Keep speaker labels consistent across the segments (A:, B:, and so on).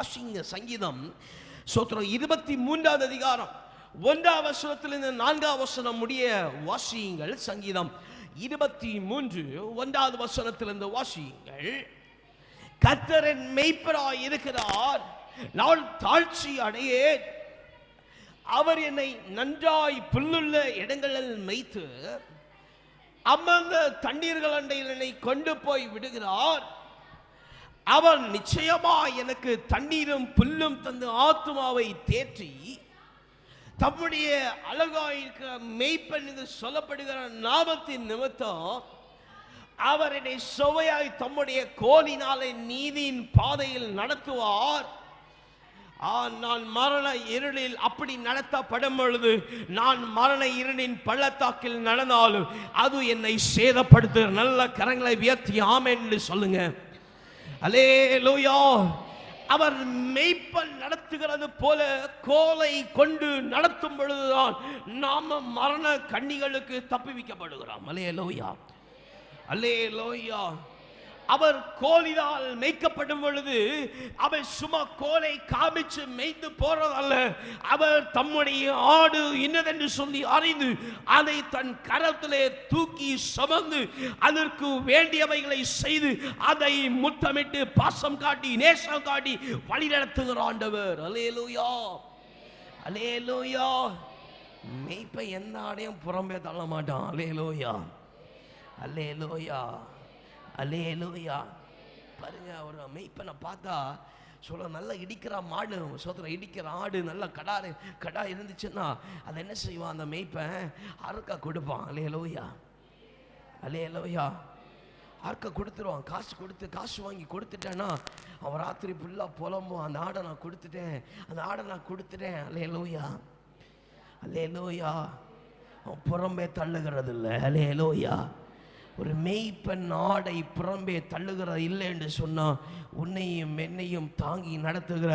A: வாசிங்க சங்கீதம். சோத்திரம் இருபத்தி மூன்றாவது அதிகாரம். ஒன்றாம் வசனத்திலிருந்து நான்காம் வசனம் முடிய வாசியுங்கள் சங்கீதம். இருபத்தி மூன்று ஒன்றாவது வசனத்திலிருந்து வாசியுங்கள். கத்தரன் மெய்ப்பரா இருக்கிறார். நான் தாழ்ச்சி அடையேன். அவர் என்னை நன்றாய் புல்லுள்ள இடங்களில் மெய்த்து அமர்ந்த தண்ணீர்கள் அண்டையில் என்னை கொண்டு போய் விடுகிறார். அவர் நிச்சயமா எனக்கு தண்ணீரும் புல்லும் தந்து ஆத்துமாவை தேற்றி தம்முடைய அழகாயிருக்கிற மெய்ப்பெண் என்று சொல்லப்படுகிற நாமத்தின் நிமித்தம் அவர் என்னை சுவையாய் தம்முடைய கோலினாலே நீதியின் பாதையில் நடத்துவார். ஆ, நான் மரண இருளில் அப்படி நடத்தப்படும் பொழுது நான் மரண இருளின் பள்ளத்தாக்கில் நடந்தாலும் அது என்னை சேதப்படுத்து நல்ல கரங்களை உயர்த்தி ஆமென் என்று சொல்லுங்கள் அலே அவர் மெய்ப்பல் நடத்துகிறது போல கோலை கொண்டு நடத்தும் பொழுதுதான் நாம மரண கண்ணிகளுக்கு தப்புவிக்கப்படுகிறோம் அலே லோயா அல்லே லோயா அவர் கோலினால் மேய்க்கப்படும் பொழுது அவர் சும்மா கோலை காமிச்சு மேய்த்து போறதல்ல. அவர் தம்முடைய ஆடு இன்னதென்று சொல்லி அறிந்து அதை தன் கரத்திலே தூக்கி சுமந்து அதற்கு வேண்டியவைகளை செய்து அதை முத்தமிட்டு பாசம் காட்டி நேசம் காட்டி வழி நடத்துகிற ஆண்டவர். அலேலூயா அலேலூயா மெய்ப்பை எந்த ஆடையும் புறம்பே தள்ள மாட்டான் அலேலூயா அல்லேலூயா அல்லேலூயா பாருங்க ஒரு மெய்ப்பனை பார்த்தா சொல்ல நல்லா இடிக்கிற மாடு சோதனை இடிக்கிற ஆடு நல்லா கடாரு கடா இருந்துச்சுன்னா அதை என்ன செய்வான் அந்த மெய்ப்பன் அறுக்கா கொடுப்பான். அல்லேலூயா அல்லேலூயா அறுக்க கொடுத்துருவான். காசு கொடுத்து காசு வாங்கி கொடுத்துட்டேன்னா அவன் ராத்திரி ஃபுல்லாக புலம்பும் அந்த ஆடை நான் கொடுத்துட்டேன். அந்த ஆடை நான் கொடுத்துட்டேன். அல்லேலூயா அல்லேலூயா அவன் புறம்பே தள்ளுகிறது இல்லை அல்லேலூயா ஒரு மெய்ப்பெண் ஆடை புறம்பே தள்ளுகிறது இல்லை என்று சொன்னா உன்னையும் என்னையும் தாங்கி நடத்துகிற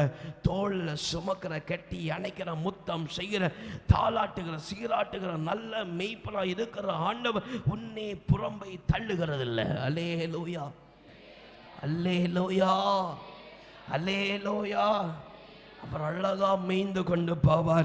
A: தோளில் சுமக்கிற கட்டி அணைக்கிற முத்தம் செய்கிற தாளாட்டுகிற சீராட்டுகிற நல்ல மெய்ப்பனாக இருக்கிற ஆண்டவர் உன்னை புறம்பை தள்ளுகிறது இல்லை அலே லோயா அல்லே லோயா அல்லே லோயா அவர் அழகா மேய்ந்து கொண்டு போவார்.